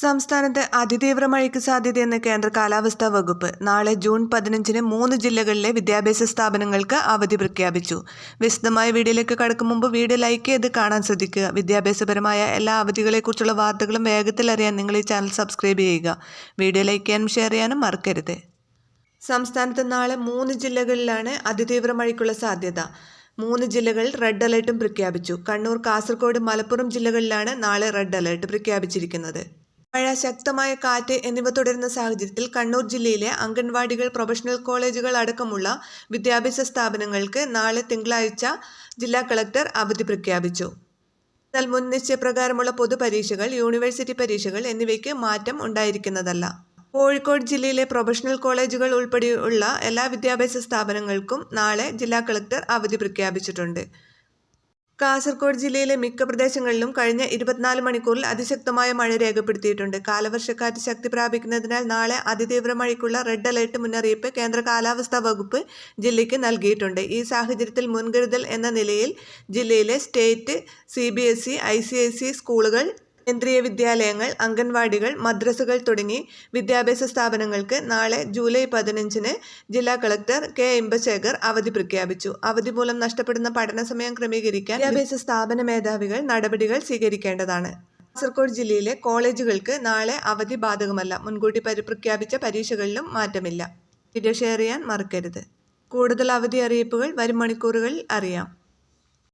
സംസ്ഥാനത്ത് അതിതീവ്ര മഴയ്ക്ക് സാധ്യതയെന്ന് കേന്ദ്ര കാലാവസ്ഥാ വകുപ്പ് നാളെ ജൂൺ പതിനഞ്ചിന് മൂന്ന് ജില്ലകളിലെ വിദ്യാഭ്യാസ സ്ഥാപനങ്ങൾക്ക് അവധി പ്രഖ്യാപിച്ചു. വിശദമായ വീഡിയോയിലേക്ക് കടക്കും മുമ്പ് വീഡിയോ ലൈക്ക് ചെയ്ത് കാണാൻ ശ്രദ്ധിക്കുക. വിദ്യാഭ്യാസപരമായ എല്ലാ അവധികളെക്കുറിച്ചുള്ള വാർത്തകളും വേഗത്തിൽ അറിയാൻ നിങ്ങൾ ഈ ചാനൽ സബ്സ്ക്രൈബ് ചെയ്യുക. വീഡിയോ ലൈക്ക് ചെയ്യാനും ഷെയർ ചെയ്യാനും മറക്കരുത്. സംസ്ഥാനത്ത് നാളെ മൂന്ന് ജില്ലകളിലാണ് അതിതീവ്ര മഴയ്ക്കുള്ള സാധ്യത. മൂന്ന് ജില്ലകളിൽ റെഡ് അലേർട്ടും പ്രഖ്യാപിച്ചു. കണ്ണൂർ കാസർഗോഡ് മലപ്പുറം ജില്ലകളിലാണ് നാളെ റെഡ് അലേർട്ട് പ്രഖ്യാപിച്ചിരിക്കുന്നത്. മഴ ശക്തമായ കാറ്റ് എന്നിവ തുടരുന്ന സാഹചര്യത്തിൽ കണ്ണൂർ ജില്ലയിലെ അംഗൻവാടികൾ പ്രൊഫഷണൽ കോളേജുകൾ അടക്കമുള്ള വിദ്യാഭ്യാസ സ്ഥാപനങ്ങൾക്ക് നാളെ തിങ്കളാഴ്ച ജില്ലാ കളക്ടർ അവധി പ്രഖ്യാപിച്ചു. എന്നാൽ മുൻ നിശ്ചയപ്രകാരമുള്ള പൊതുപരീക്ഷകൾ യൂണിവേഴ്സിറ്റി പരീക്ഷകൾ എന്നിവയ്ക്ക് മാറ്റം ഉണ്ടായിരിക്കുന്നതല്ല. കോഴിക്കോട് ജില്ലയിലെ പ്രൊഫഷണൽ കോളേജുകൾ ഉൾപ്പെടെയുള്ള എല്ലാ വിദ്യാഭ്യാസ സ്ഥാപനങ്ങൾക്കും നാളെ ജില്ലാ കളക്ടർ അവധി പ്രഖ്യാപിച്ചിട്ടുണ്ട്. കാസർഗോഡ് ജില്ലയിലെ മിക്ക പ്രദേശങ്ങളിലും കഴിഞ്ഞ ഇരുപത്തിനാല് മണിക്കൂറിൽ അതിശക്തമായ മഴ രേഖപ്പെടുത്തിയിട്ടുണ്ട്. കാലവർഷക്കാറ്റ് ശക്തി പ്രാപിക്കുന്നതിനാൽ നാളെ അതിതീവ്ര മഴയ്ക്കുള്ള റെഡ് അലേർട്ട് മുന്നറിയിപ്പ് കേന്ദ്ര കാലാവസ്ഥാ വകുപ്പ് ജില്ലയ്ക്ക് നൽകിയിട്ടുണ്ട്. ഈ സാഹചര്യത്തിൽ മുൻകരുതൽ എന്ന നിലയിൽ ജില്ലയിലെ state C B S E I C I C സ്കൂളുകൾ കേന്ദ്രീയ വിദ്യാലയങ്ങൾ അംഗൻവാടികൾ മദ്രസകൾ തുടങ്ങി വിദ്യാഭ്യാസ സ്ഥാപനങ്ങൾക്ക് നാളെ ജൂലൈ പതിനഞ്ചിന് ജില്ലാ കളക്ടർ കെ ഇമ്പശേഖർ അവധി പ്രഖ്യാപിച്ചു. അവധി മൂലം നഷ്ടപ്പെടുന്ന പഠന സമയം ക്രമീകരിക്കാൻ വിദ്യാഭ്യാസ സ്ഥാപന മേധാവികൾ നടപടികൾ സ്വീകരിക്കേണ്ടതാണ്. കാസർഗോഡ് ജില്ലയിലെ കോളേജുകൾക്ക് നാളെ അവധി ബാധകമല്ല. മുൻകൂട്ടി പരി പ്രഖ്യാപിച്ച പരീക്ഷകളിലും മാറ്റമില്ല. വീഡിയോ ഷെയർ ചെയ്യാൻ മറക്കരുത്. കൂടുതൽ അവധി അറിയിപ്പുകൾ വരും മണിക്കൂറുകളിൽ അറിയാം.